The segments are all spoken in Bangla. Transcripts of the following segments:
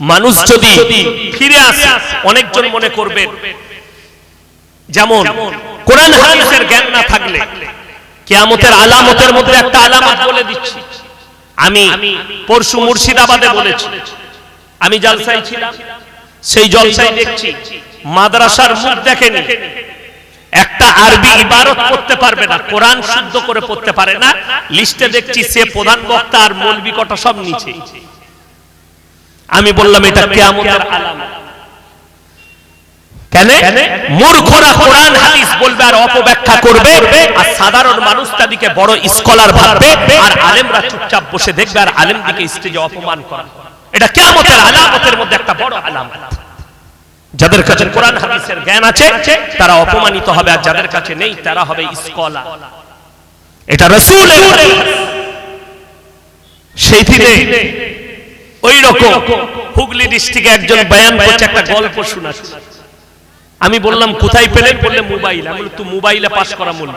মানুষ যদি ফিরে আসে অনেকজন মনে করবেন যেমন কোরআন হাদিসের জ্ঞান না থাকলে কিয়ামতের আলামতের মধ্যে একটা আলামত বলে দিচ্ছি। আমি পরশু মুর্শিদাবাদে বলেছি। আমি জলসায় ছিলাম। সেই জলসায় দেখছি মাদ্রাসার মুখ দেখেনি। একটা আরবি ইবারত পড়তে পারবে না। কোরআন শুদ্ধ করে পড়তে পারে না। লিস্টে দেখছি সে প্রধান বক্তা আর মৌলবি কটা সব নিচে। আমি বললাম এটা কিয়ামতের আলামত কেন? মূর্খরা কোরআন হাদিস বলবে আর অপব্যাখ্যা করবে আর সাধারণ মানুষ তাদেরকে বড় স্কলার ভাববে আর আলেমরা চুপচাপ বসে দেখবে আর আলেম স্টেজে অপমান করা। এটা কিয়ামতের আলামতের মধ্যে একটা বড় আলামত। যাদের কাছে কোরআন হাদিসের জ্ঞান আছে তারা অপমানিত হবে আর যাদের কাছে নেই তারা হবে স্কলার। এটা রসুল সেই থেকে ওই রকম। হুগলি ডিস্ট্রিক্টে একজন বয়ান করছে, একটা গল্প শোনাচ্ছে। আমি বললাম, কোথায় পেলেন বললে মোবাইল। আমি তুই মোবাইলে পাস করা মূল।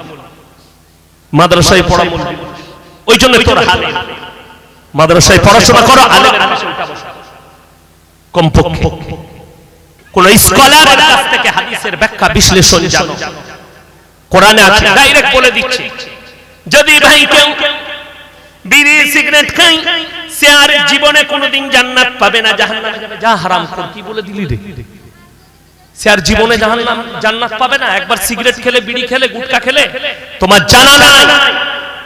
মাদ্রাসায় পড়া মূল। ওই জন্য তোর হালে মাদ্রাসায় পড়াশোনা করো আলে কমপক্ষে। কোন স্কলারের কাছ থেকে হাদিসের ব্যাখ্যা বিশ্লেষণ জানো? কোরআনে আছে, ডাইরেক্ট বলে দিচ্ছে। যদি ভাই কেউ বিড়ি সিগারেট খাই সে আর জীবনে কোনোদিন জান্নাত পাবে না জাহান্নামে যা হারাম কর কি বলে দিলি রে। সে আর জীবনে জাহান্নাম জান্নাত পাবে না। একবার সিগারেট খেলে বিড়ি খেলে গুটকা খেলে তোমার জানা নাই।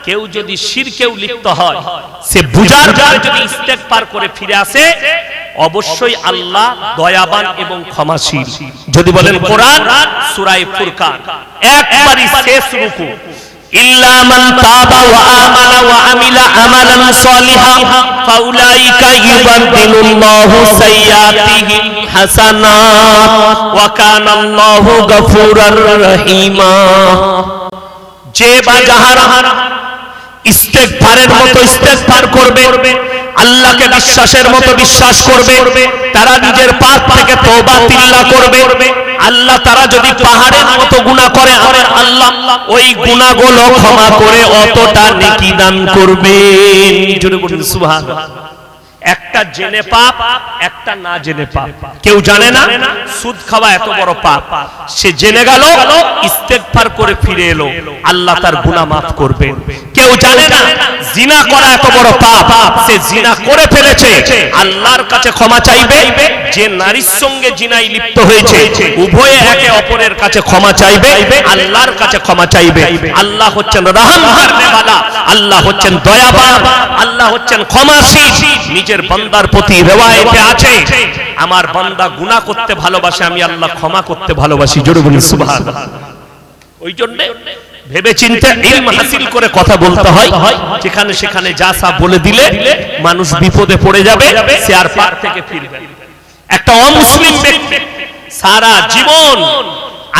কেউ যদি শিরকেও লিপ্ত হয় সে বুজার পর যদি ইস্তেগফার করে ফিরে আসে অবশ্যই আল্লাহ দয়াবান এবং ক্ষমাশীল। যদি বলেন কোরআন সূরা ফুরকান। একবারই শেষ রুকু। ইল্লা মান তাবা ওয়া আমানা ওয়া আমিলা আমালান সালিহা ফাউলাইকা ইউবাদদিলুল্লাহু সাইয়্যাতিহিম হাসানাত ওয়া কানা আল্লাহু গফুরার যে বা যাহারা ইস্তেগফারের মতো ইস্তেগফার করবে, আল্লাহকে বিশ্বাসের মতো বিশ্বাস করবে, তারা নিজের পাপ থেকে তওবা তিল্লা করবে আল্লাহ তারা যদি পাহাড়ের মতো গুণা করে, আমার আল্লাহ ওই গুণাগুলো ক্ষমা করে অতটা নেকি দান করবেন। জোরে বলুন, সুবহানাল্লাহ। একটা জেনে পাপ একটা না জেনে পাপ। কেউ জানে না সুদ খাওয়া এত বড় পাপ। সে জেনে গেল ইস্তেগফার করে ফিরে এলো। আল্লাহ তার গুনাহ মাফ করবে। কেউ জানে না জিনা করা এত বড় পাপ। সে জিনা করে ফেলেছে। আল্লাহর কাছে ক্ষমা চাইবে। যে নারীর সঙ্গে জিনাই লিপ্ত হয়েছে উভয়ে একে অপরের কাছে ক্ষমা চাইবে। আল্লাহর কাছে ক্ষমা চাইবে। আল্লাহ হচ্ছেন রহম করনেওয়ালা আল্লাহ হচ্ছেন দয়াবান। আল্লাহ হচ্ছেন ক্ষমাশীল নিজের বান্দার প্রতি রেওয়ায়েতে আছে। আমার বান্দা গুনাহ করতে ভালোবাসে, আমি আল্লাহ ক্ষমা করতে ভালোবাসি। জোরে বলি সুবহানাল্লাহ। ওই জন্য ভেবে চিন্তে ইলম হাসিল করে কথা বলতে হয়। যেখানে সেখানে যা সা বলে দিলে মানুষ বিপদে পড়ে যাবে, সে আর পার থেকে ফিরবে। একটা অমুসলিম ব্যক্তি সারা জীবন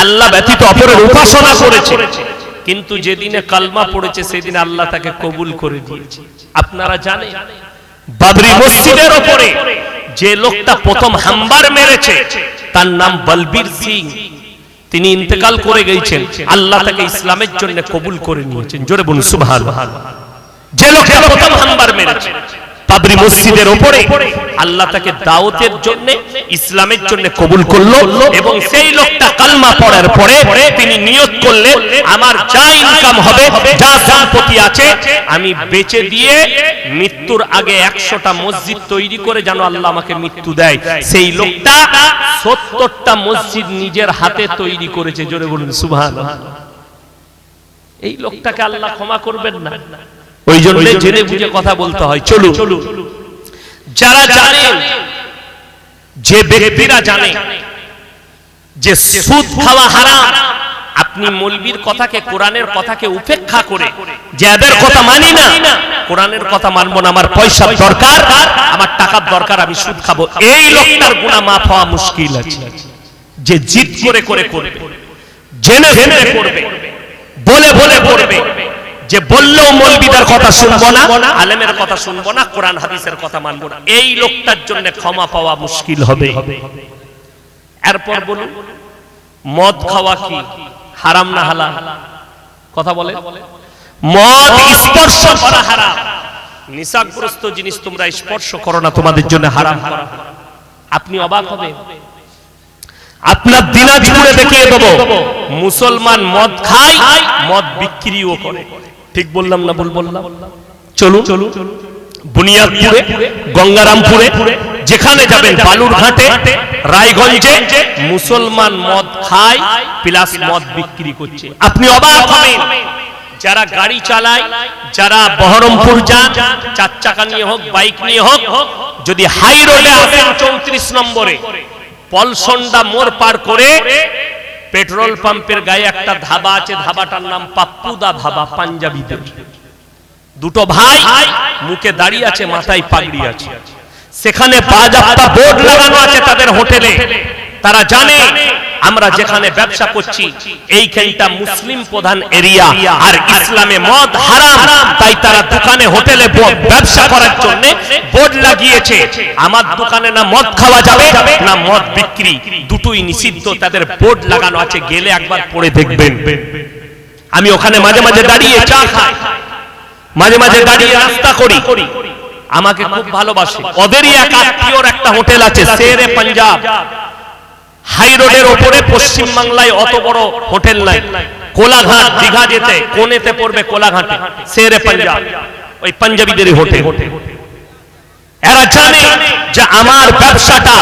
আল্লাহ ব্যতীত অপরের উপাসনা করেছে। কিন্তু যেদিনে কালমা পড়েছে, সেদিন আল্লাহ তাকে কবুল করে দিয়েছে। আপনারা জানেন বাবরি মসজিদের ওপরে যে লোকটা প্রথম হাম্বার মেরেছে তার নাম বলবীর সিং। তিনি ইন্তেকাল করে গেছেন আল্লাহ তাকে ইসলামের জন্য কবুল করে নিয়েছেন। জোরে বলুন সুবহানাল্লাহ। যে লোকটা প্রথম হাম্বার মেরেছে। বাবরি মসজিদের ওপরে আল্লাহ তাকে দাওয়াতের জন্য ইসলামের জন্য কবুল করল এবং সেই লোকটা কালমা পড়ার পরে তিনি নিয়ত করলেন আমার যা ইনকাম হবে যা সম্পত্তি আছে আমি বেচে দিয়ে মৃত্যুর আগে একশোটা মসজিদ তৈরি করে যেন আল্লাহ আমাকে মৃত্যু দেয়। সেই লোকটা সত্তরটা মসজিদ নিজের হাতে তৈরি করেছে জোরে বলুন সুবহান এই লোকটাকে আল্লাহ ক্ষমা করবেন না। ওই জন্য জেনে বুঝে কথা বলতে হয়। চলু যারা জানেন যে ব্যক্তিরা জানে যে সুদ খাওয়া হারাম আপনি মলবির কথাকে কোরআনের কথাকে উপেক্ষা করে যে এদের কথা মানি না কোরআনের কথা মানবো না আমার পয়সার দরকার আমার টাকার দরকার আমি সুদ খাব। এই লোকটার গুণা মাফ হওয়া মুশকিল আছে। যে জিদ করে করে করবে জেনে জেনে করবে বলে বলে করবে যে বললেও মৌলবীদের কথা শুনব না আলেমের কথা শুনব না কোরআন হাদিসের কথা মানবো না। এই লোকটার জন্য ক্ষমা পাওয়া মুশকিল হবে। এরপর বলুন মদ খাওয়া কি? হারাম না হালাল? কথা বলে। মদ স্পর্শ করা হারাম। নিশাগ্রস্ত জিনিস তোমরা স্পর্শ করো না তোমাদের জন্য হারাম। আপনি অবাক হবে আপনার দিনাজপুরে দেখিয়ে দেবো মুসলমান মদ খায় মদ বিক্রিও করে। ঠিক বললাম না ভুল বললাম? চলুন। চলুন। বুনিয়াদপুরে গঙ্গারামপুরে যেখানে যাবেন বালুরঘাটে রায়গঞ্জে মুসলমান মদ খায় প্লাস মদ বিক্রি করছে। আপনি অবাক হবেন যারা গাড়ি চালায় যারা বহরমপুর যান চার চাকা নিয়ে হোক বাইক নিয়ে হোক যদি হাই রোডে আসেন চৌত্রিশ নম্বরে পলসন্ডা মোড় পার করে পেট্রোল পাম্পের গায়ে একটা ধাবা আছে, ধাবাটার নাম পাপ্পুদা ধাবা পাঞ্জাবিতে দুটো ভাই মুখে দাঁড়িয়ে আছে, মাথায় পাগড়ি আছে। সেখানে বাজাপ্তা বোর্ড লাগানো আছে তাদের হোটেলে। তারা জানে আমরা যেখানে ব্যবসা করছি, এইখানটা মুসলিম প্রধান এরিয়া। আর ইসলামে মদ হারাম, তাই তারা দোকানে, হোটেলে ব্যবসা করার জন্য বোর্ড লাগিয়েছে। আমার দোকানে না মদ খাওয়া যাবে, না মদ বিক্রি। দুটোই নিষিদ্ধ, তাদের বোর্ড লাগানো আছে, গেলে একবার পড়ে দেখবেন। আমি ওখানে মাঝে মাঝে দাঁড়িয়ে চা খাই। মাঝে মাঝে দাঁড়িয়ে রাস্তা করি। আমাকে খুব ভালোবাসে। ওদেরই এক আত্মীয়র একটা হোটেল আছে শেরে পাঞ্জাব হাই রোডের ওপরে পশ্চিম বাংলায় অত বড় হোটেল নাই। কোলাঘাট দীঘা যেতে কোনেতে পড়বে কোলাঘাটে। শেরে পাঞ্জাব। ওই পাঞ্জাবিদেরই হোটেল। এরা জানে যে আমার ব্যবসাটা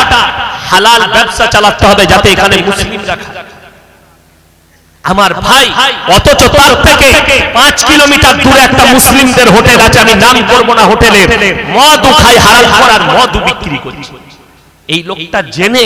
হালাল ব্যবসা চালাতে হবে যাতে এখানে মুসলিমরা খায়। আমার ভাই অথচ তার থেকে পাঁচ কিলোমিটার দূরে একটা মুসলিমদের হোটেল আছে আমি নাম করব না হোটেলে মদ খাই হারাম করার মদ বিক্রি করছি। এই লোকটা জেনে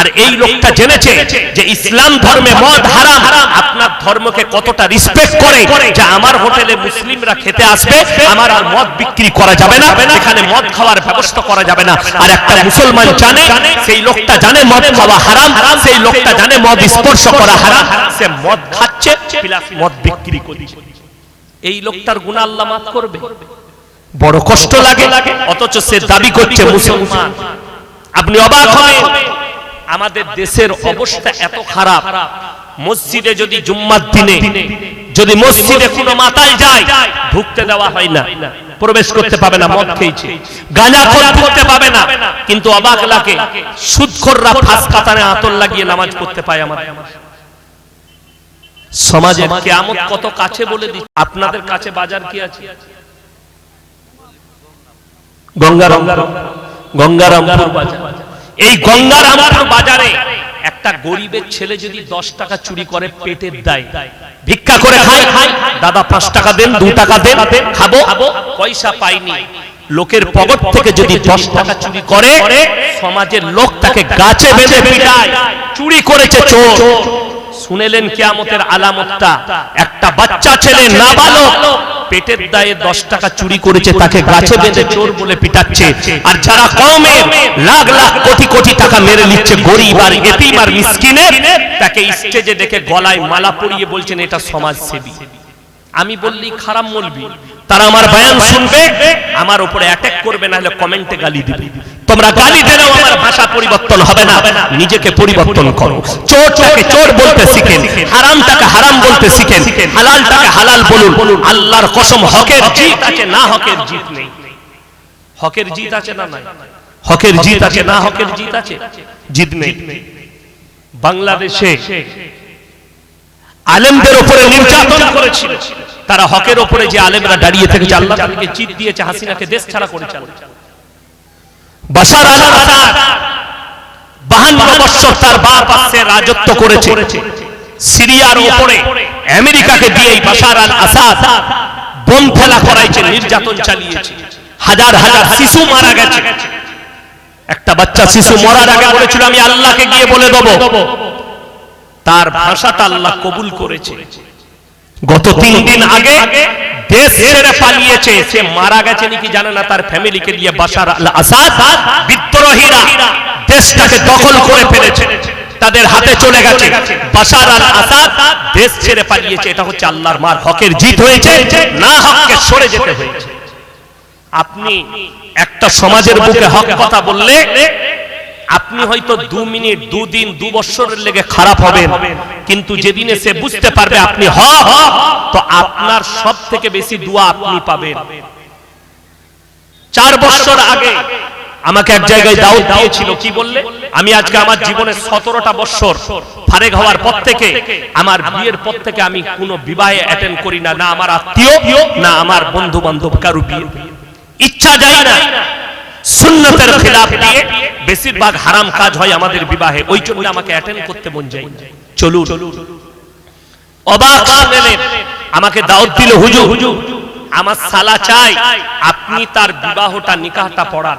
আর এই লোকটা জেনেছে যে ইসলাম ধর্মে মদ হারাম। আপনার ধর্মকে কতটা রিসপেক্ট করে যে আমার হোটেলে মুসলিমরা খেতে আসবে আমার আর মদ বিক্রি করা যাবে না এখানে মদ খাওয়ার ব্যবস্থা করা যাবে না। আর একটা মুসলমান জানে সেই লোকটা জানে মদ খাওয়া হারাম সেই লোকটা জানে মদ স্পর্শ করা হারাম। সে মদ খাচ্ছে প্লাস মদ বিক্রি করছে। এই লোকটার গুণ আল্লাহ মাফ করবে। বড় কষ্ট লাগে অথচ সে দাবি করছে মুসলমান। আপনি অবাক হবেন, আমাদের দেশের অবস্থা এত খারাপ। মসজিদে যদি জুম্মার দিনে, যদি মসজিদে কোনো মাতাল যায়, ঢুকতে দেওয়া হয় না, প্রবেশ করতে পাবে না, মদ খেয়েছে। গাঁজা খোর ঢুকতে পাবে না, কিন্তু অবাক লাগে, সুদখোররা ফাঁস কাতারে আতর লাগিয়ে নামাজ করতে পায় আমার সমাজের কেয়ামত কত কাছে বলে দিচ্ছে? আপনাদের কাছে বাজার কি আছে? গঙ্গারাম। গঙ্গারামপুর বাজার। এই গঙ্গারামপুর বাজারে একটা গরিবের ছেলে যদি দশ টাকা চুরি করে পেটের দায়। ভিক্ষা করে খাই খাই দাদা পাঁচ টাকা দেন দু টাকা দেন খাব। পয়সা পাইনি। লোকের পকেট থেকে যদি দশ টাকা চুরি করে সমাজের লোক তাকে গাছে বেঁধে পিটায়। চুরি করেছে চোর। শুনেলেন কিয়ামতের আলামতটা। একটা বাচ্চা ছেলে নাবালক। পেটের দায়ে দশ টাকা চুরি করেছে তাকে গাছে বেঁধে চোর বলে পিটাচ্ছে। আর যারা কমে লাখ লাখ কোটি কোটি টাকা মেরে নিচ্ছে গরিব আর এতিম আর মিসকিনের তাকে স্টেজে ডেকে গলায় মালা পরিয়ে বলছেন এটা সমাজসেবী। আমি বললি খারাপ বলবি তারা আমার বয়ান শুনবে আমার উপরে অ্যাটাক করবে না হলে কমেন্টে গালি দিবে। তোমরা গালি দিলেও আমার ভাষা পরিবর্তন হবে না। নিজেকে পরিবর্তন করো। চোরটাকে চোর বলতে শিখেন। হারামটাকে হারাম বলতে শিখেন। হালালটাকে হালাল বলুন। আল্লাহর কসম হকের জিত আছে না হকের জিত নেই। হকের জিত আছে না নাই। হকের জিত আছে না হকের জিত আছে। জিত নেই। বাংলাদেশে আলেমদের উপরে নির্যাতন করেছিল। তারা হকের উপরে যে আলেমরা দাঁড়িয়ে থেকেছে, আল্লাহ তাদেরকে জিত দিয়েছে, হাসিনাকে দেশ ছাড়া আল্লাহ। বাশার একটা বাচ্চা শিশু মরার আগে বলেছিল, আমি আল্লাহকে গিয়ে বলে দেবো। তার ভাষাটা আল্লাহ কবুল করেছে। গত তিন দিন আগে দেশ ছেড়ে পালিয়েছে। সে মারা গেছে নাকি জানে না তার ফ্যামিলিকে দিয়ে বাসার আল আসাদ বিদ্রোহীরা দেশটাকে দখল করে ফেলেছে। তাদের হাতে চলে গেছে। বাসার আল আসাদ দেশ ছেড়ে পালিয়েছে। এটা হচ্ছে আল্লাহর মার হকের জিত হয়েছে। না হককে সরে যেতে হয়েছে। আপনি একটা সমাজের বুকে হক কথা বললে আপনি হয়তো দু মিনিট দুদিন দু বছরের লেগে খারাপ হবেন। কিন্তু যেদিনে সে বুঝতে পারবে আপনি হক তো আপনার সব থেকে বেশি দোয়া আপনি পাবেন। চার বছর আগে আমাকে এক জায়গায় দাওয়াত দিয়েছিল, কি বললে? আমি আজকে আমার জীবনের সতেরোটা বছর ফারেক হওয়ার পর থেকে, আমার বিয়ের পর থেকে আমি কোনো বিবাহে অ্যাটেন্ড করি না না আমার আত্মীয়, না আমার বন্ধু বান্ধব কারু বিয়ে। ইচ্ছা যায় না। সুন্নতের খিলাফ দিয়ে বেশিরভাগ হারাম কাজ হয় আমাদের বিবাহে। ওই জন্য আমাকে অ্যাটেন্ড করতে মন যায়। চলুন। অবাক শুনেলেন আমাকে দাওয়াত দিল হুজুর হুজুর, আমার সালা চাই। আপনি তার বিবাহটা, নিকাহটা পড়ান।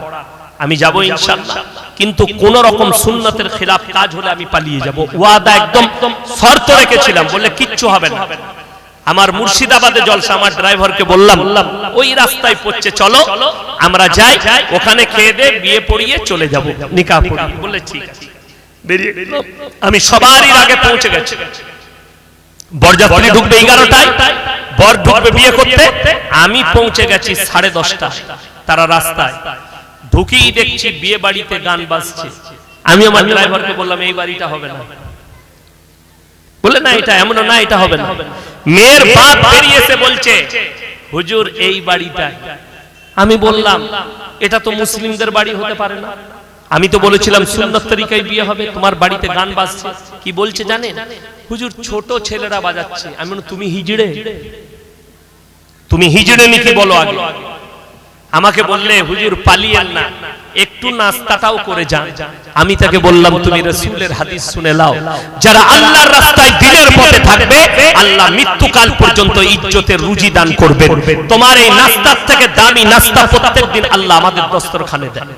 আমি যাব ইনশাআল্লাহ। কিন্তু কোন রকম সুন্নতের খিলাফ কাজ হলে আমি পালিয়ে যাব। ওয়াদা একদম শর্ত রেখেছিলাম। বললে, কিচ্ছু হবে না। আমার মুর্শিদাবাদে জলসা আমার ড্রাইভারকে বললাম ওই রাস্তায় পড়ছে চলো আমরা যাই ওখানে খেয়ে দে বিয়ে পড়িয়ে চলে যাব নিকাহ পড়িয়ে। বলে ঠিক আছে। বেরিয়ে আমি সবারই আগে পৌঁছে গেছি। বরযাত্রী ঢুকবে এগারোটায় বর ঢুকবে বিয়ে করতে আমি পৌঁছে গেছি সাড়ে দশটা তারা রাস্তায় ঢুকেই দেখছি বিয়ে বাড়িতে গান বাজছে। আমি আমার ড্রাইভারকে বললাম এই বাড়িটা হবে না। বলে না। এটা এমন না এটা হবে না। মেয়ের বাপ বেরিয়ে এসে বলছে হুজুর এই বাড়িটা আমি বললাম এটা তো মুসলিমদের বাড়ি হতে পারে না। আমি তো বলেছিলাম সুন্নত তরিকায় বিয়ে হবে তোমার বাড়িতে গান বাজছে। কি বলছে জানেন? হুজুর ছোট ছেলেরা বাজাচ্ছে। আমি তুমি হিজড়ে? তুমি হিজড়ে নাকি বলো আগে? আমাকে বললে হুজুর পালিয়েন না। একটু নাস্তাটাও করে যান। আমি তাকে বললাম তুমি রসুলের হাদিস শুনে লাও যারা আল্লাহর রাস্তায় দিনের পথে থাকবে আল্লাহ মৃত্যুকাল পর্যন্ত ইজ্জতের রুজি দান করবেন। তোমার এই নাস্তার থেকে দামি নাস্তা প্রত্যেক দিন আল্লাহ আমাদের দস্তরখানে দেন।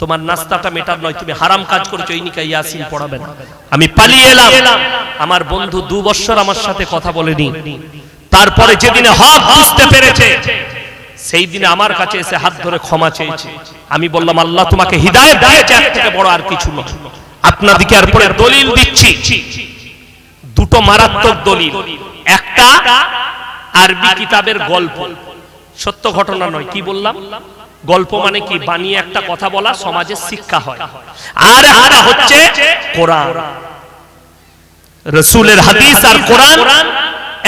তোমার নাস্তাটা মেটার নয় তুমি হারাম কাজ করছ এই নিকা ইয়াসিন পড়াবে না আমি পালিয়ে এলাম। আমার বন্ধু দু বছর আমার সাথে কথা বলেনি। তারপরে যেদিনে হক বুঝতে পেরেছে সেই দিনে আমার কাছে এসে হাত ধরে ক্ষমা চেয়েছে। আমি বললাম, আল্লাহ তোমাকে হৃদায়ত দিয়েছে, এর থেকে বড় আর কিছু নয়। আপনাদিকে আর পরে দলিল দিচ্ছি। দুটো মারাত্মক দলিল। একটা আরবি কিতাবের গল্প। সত্য ঘটনা নয়, কি বললাম? গল্প মানে কি? বানিয়ে একটা কথা বলা সমাজে শিক্ষা হয়। আর একটা হচ্ছে কোরআন। রসুলের হাদিস আর কোরআন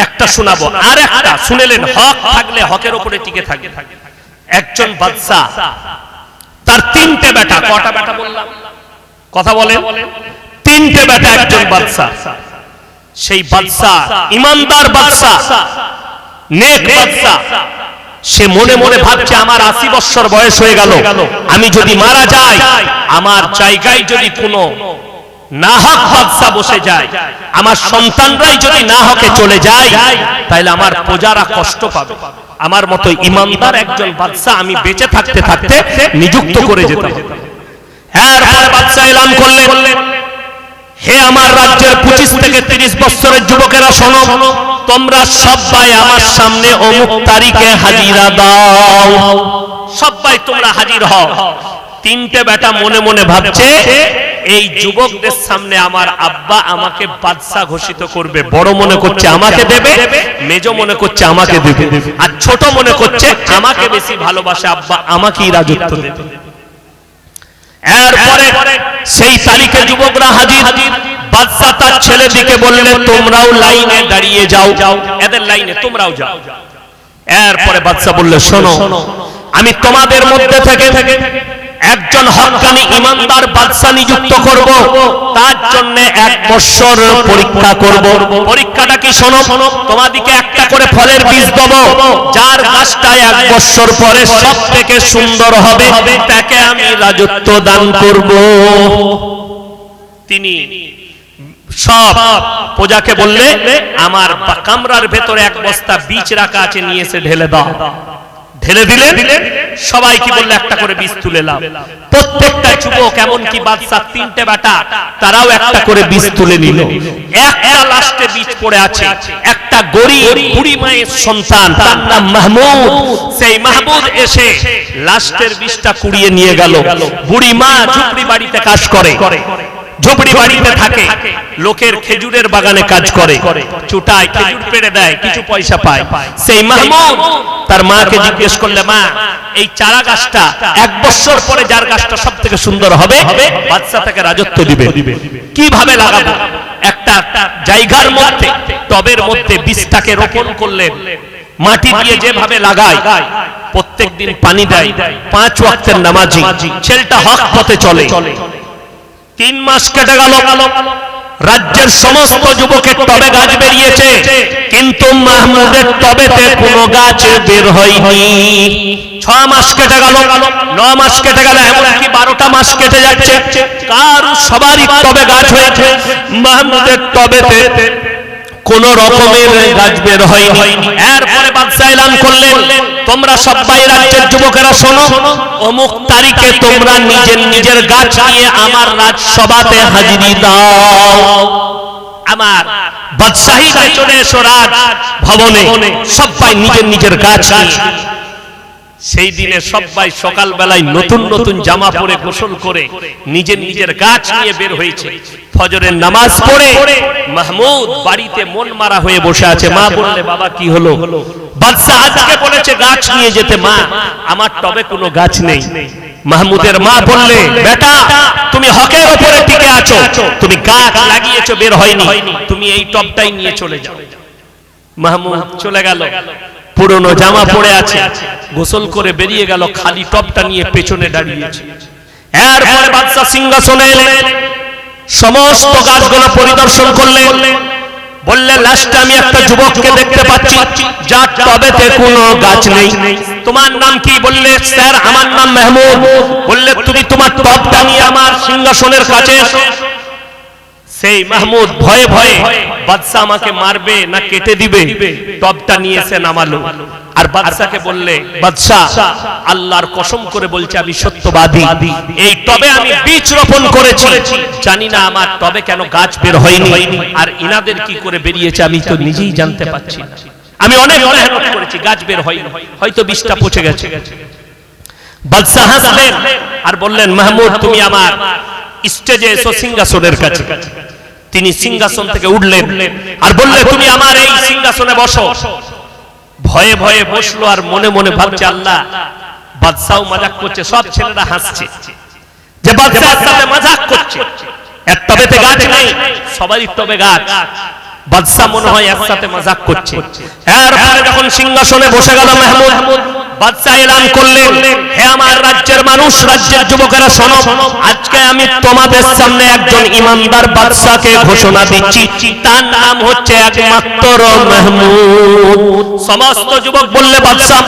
একটা শোনাবো আর একটা শুনেলেন, হক থাকলে হকের উপরে টিকে থাকে একজন বাদশা, তার তিনটে বেটা, কটা বেটা বললাম? কথা বলেন। তিনটে বেটা একজন বাদশা। সেই বাদশা, ইমানদার বাদশা, নেক বাদশা। সে মনে মনে ভাবছে, আমার আশি বছর বয়স হয়ে গেল। আমি যদি মারা যাই, আমার জায়গায় যদি কোনো না হক বাদশা বসে যায়। আমার সন্তানরাই যদি না হকে চলে যায় তাহলে আমার প্রজারা কষ্ট পাবে। আমার মতো ইমানদার একজন আমি বেঁচে থাকতে থাকতে নিযুক্ত করে যেতাম করলেন। হে আমার রাজ্যের পঁচিশ থেকে তিরিশ বছরের যুবকেরা শোনো, তোমরা সবাই আমার সামনে অমুক তারিখে হাজিরা দাও। সবাই তোমরা হাজির হও। তিনটে বেটা মনে মনে ভাবছে এই যুবকদের সামনে আমার আব্বা আমাকে বাদশা ঘোষিত করবে বড় মনে করছে আমাকে দেবে মেজ মনে করছে আমাকে দেবে। আর ছোট মনে করছে আমাকে বেশি ভালোবাসে আব্বা আমাকেই রাজত্ব দেবে। এরপরে সেই তারিখে যুবকরা হাজির। বাদশা তার ছেলে দিকে বললে তোমরাও লাইনে দাঁড়িয়ে যাও যাও। এদের লাইনে তোমরাও যাও। এরপরে বাদশা বললে শোনো আমি তোমাদের মধ্যে থেকে একজন হকানি ইমানদার বাদশা নিযুক্ত করব, তার জন্য এক বছর পরীক্ষা করব। পরীক্ষাটা কি শোনো? তোমাদিকে একটা করে ফলের বীজ দেব, যার গাছটা এক বছর পরে সব থেকে সুন্দর হবে, তাকে আমি রাজত্ব দান করব। তিনি সব প্রজাকে বললে, আমার কামরার ভেতরে এক বস্তা বীজ রাখা আছে, নিয়ে এসে ঢেলে দাও। ঢেলে দিলে সবাই কি বললে, একটা করে বীজ তুলে প্রত্যেকটা যুবক এমন কি বাদশা তিনটে বেটা, তারাও একটা করে বীজ তুলে নিল। একটা লাস্টে বীজ পড়ে আছে। একটা গরিব বুড়ি মায়ের সন্তান, তার নাম মাহমুদ। সেই মাহমুদ এসে লাস্টের বীজটা কুড়িয়ে নিয়ে গেল। বুড়ি মা ঝুপড়ি বাড়িতে কাজ করে। ঝুপড়ি বাড়িতে থাকে, লোকের খেজুরের বাগানে কাজ করে, চুটায় খেজুর পেড়ে দেয়, কিছু পয়সা পায়। সেই মাহমুদ তার মাকে জিজ্ঞেস করলে, মা, এই চারা গাছটা এক বছর পরে যার গাছটা সব থেকে সুন্দর হবে বাচ্চা রাজত্ব দিবে। কীভাবে লাগাবো? একটা জায়গার মধ্যে, টবের মধ্যে বীজটাকে রোপণ করলেন। মাটি দিয়ে যেভাবে লাগায় প্রত্যেক দিন পানি দেয়, পাঁচ ওয়াক্তের নামাজি, ছেলেটা হক পথে চলে। তিন মাস কেটে গেল। রাজ্যের সমস্ত যুবকের তবে গাছ বেরিয়েছে, কিন্তু মাহমুদের টবেতে কোনো গাছ বের হয়নি। ছ মাস কেটে গেল, ন মাস কেটে গেল, এমনকি বারোটা মাস কেটে যাচ্ছে। কার সবারই টবে গাছ হয়েছে, মাহমুদের টবেতে কোন রকমের গাছ বের হয়নি। এরপরে বাদশাহ এলান করলেন তোমরা সবাই রাজ্যের যুবকেরা শোনো, অমুক তারিখে তোমরা নিজের নিজের গাছ নিয়ে আমার রাজসভাতে হাজিরি দাও। আমার বাদশাহীতে চলে এসো রাজ ভবনে, সবাই নিজের নিজের গাছ সেই দিনে সবাই সকাল বেলায় নতুন নতুন জামা পরে গোসল করে নিজের নিজের গাছ নিয়ে বের হয়েছে। ফজরের নামাজ পড়ে মাহমুদ বাড়িতে মন মারা হয়ে বসে আছে। মা বললে, বাবা, কি হলো? বলেছে, গাছ নিয়ে যেতে মা, আমার কোনো গাছ নেই। মাহমুদের মা বললে, বেটা, তুমি হকের উপরে টিকে আছো, তুমি গাছ লাগিয়েছো, বের হয়নি। তুমি এই নিয়ে চলে যাও। মাহমুদ চলে গেল। পুরনো জামা পরে আছে, গোসল করে বেরিয়ে গেল, খালি টপটা নিয়ে পেছনে দাঁড়িয়েছে। এরপরে বাদশাহ সিংহাসনে এলেন। সমস্ত গাছগুলো পরিদর্শন করলেন। বললে লাস্টে আমি একটা যুবককে দেখতে পাচ্ছি যার টবেতে কোনো গাছ নেই। তোমার নাম কি বললে? স্যার, আমার নাম মেহমুদ। বললে, তুমি তোমার টবটা নিয়ে আমার সিংহাসনের কাছে সেই মাহমুদ ভয়ে ভয়ে বাদশাহ আমাকে মারবে না কেটে দিবে? টবটা নিয়ে এসে নামালো আর বাদশাকে বললে, বাদশাহ, আল্লাহর কসম করে বলছে আমি সত্যবাদী। এই টবে আমি বীজ রোপণ করেছি। জানি না আমার টবে কেন গাছ বের হয়নি। আর ইনাদের কি করে বেরিয়েছে আমি তো নিজেই জানতে পারছি আমি অনেক মেহনত করেছি, গাছ বের হয়নি। হয়তো বীজটা পচে গেছে। বাদশাহ হাসলেন আর বললেন, মাহমুদ, তুমি আমার স্টেজে এসো সিংহাসনের কাছে। তিনি সিংহাসন থেকে উঠলেন আর বললে তুমি আমার এই সিংহাসনে বসো। ভয়ে ভয়ে বসল আর মনে মনে ভাবছে, আল্লাহ, বাদশাহ মজাক করছে, সব ছেলেরা হাসছে। যে বাদশাহ সাথে মজাক করছে, এক টবেতে গাছ নেই, সবারই টবে গাছ। বাদশাহ মনে হয় একসাথে মজাক করছে। এরপরে যখন সিংহাসনে বসে গেল মেহমুদ বাদশাহ এলান করলেন হে আমার রাজ্যের মানুষ, রাজ্যের যুবকেরা, শোনো, আজকে আমি তোমাদের সামনে একজন ইমানদার বাদশাকে ঘোষণা দিচ্ছি। তার নাম হচ্ছে একমাত্র মাহমুদ। সমস্ত যুবক বললে, বাদশাহ,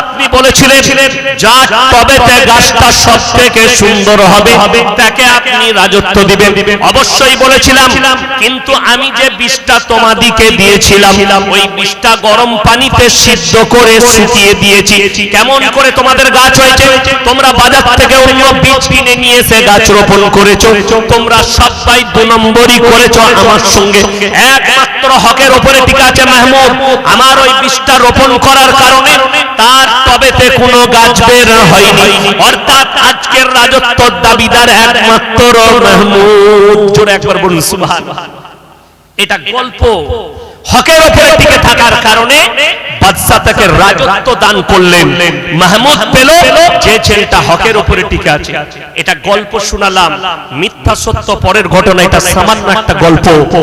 আপনি বলেছিলেন, যা তবেতে গাছটা সব থেকে সুন্দর হবে, তাকে আপনি রাজত্ব দিবেন। অবশ্যই বলেছিলাম, কিন্তু আমি যে বিষটা তোমাদিকে দিয়েছিলাম, ওই বিষটা গরম পানিতে সিদ্ধ করে শুকিয়ে দিয়েছি। কেমন করে তোমাদের গাছ হয়েছে। তোমরা বাজার থেকে অন্য বীজ কিনে নিয়ে এসে গাছ রোপণ করেছ। তোমরা সবাই দু নম্বরই করেছ আমার সঙ্গে। একমাত্র হকের উপরে টিকা আছে মাহমুদ। আমার ওই বীজটা রোপণ করার কারণে তার তবেতে কোনো গাছ বের হয়নি। অর্থাৎ আজকের রাজত্বর দাবিদার একমাত্র মাহমুদ। জোরে একবার বলুন, সুবহানাল্লাহ। এটা গল্প। হকের উপরে টিকে থাকার কারণে বাদশাহ তাকে রাজত্ব দান করলেন। মাহমুদ পেল, যে ছেলেটা হকের উপরে টিকে আছে। এটা গল্প শোনালাম, মিথ্যা সত্য পরের ঘটনা এটা সামান্য একটা গল্প।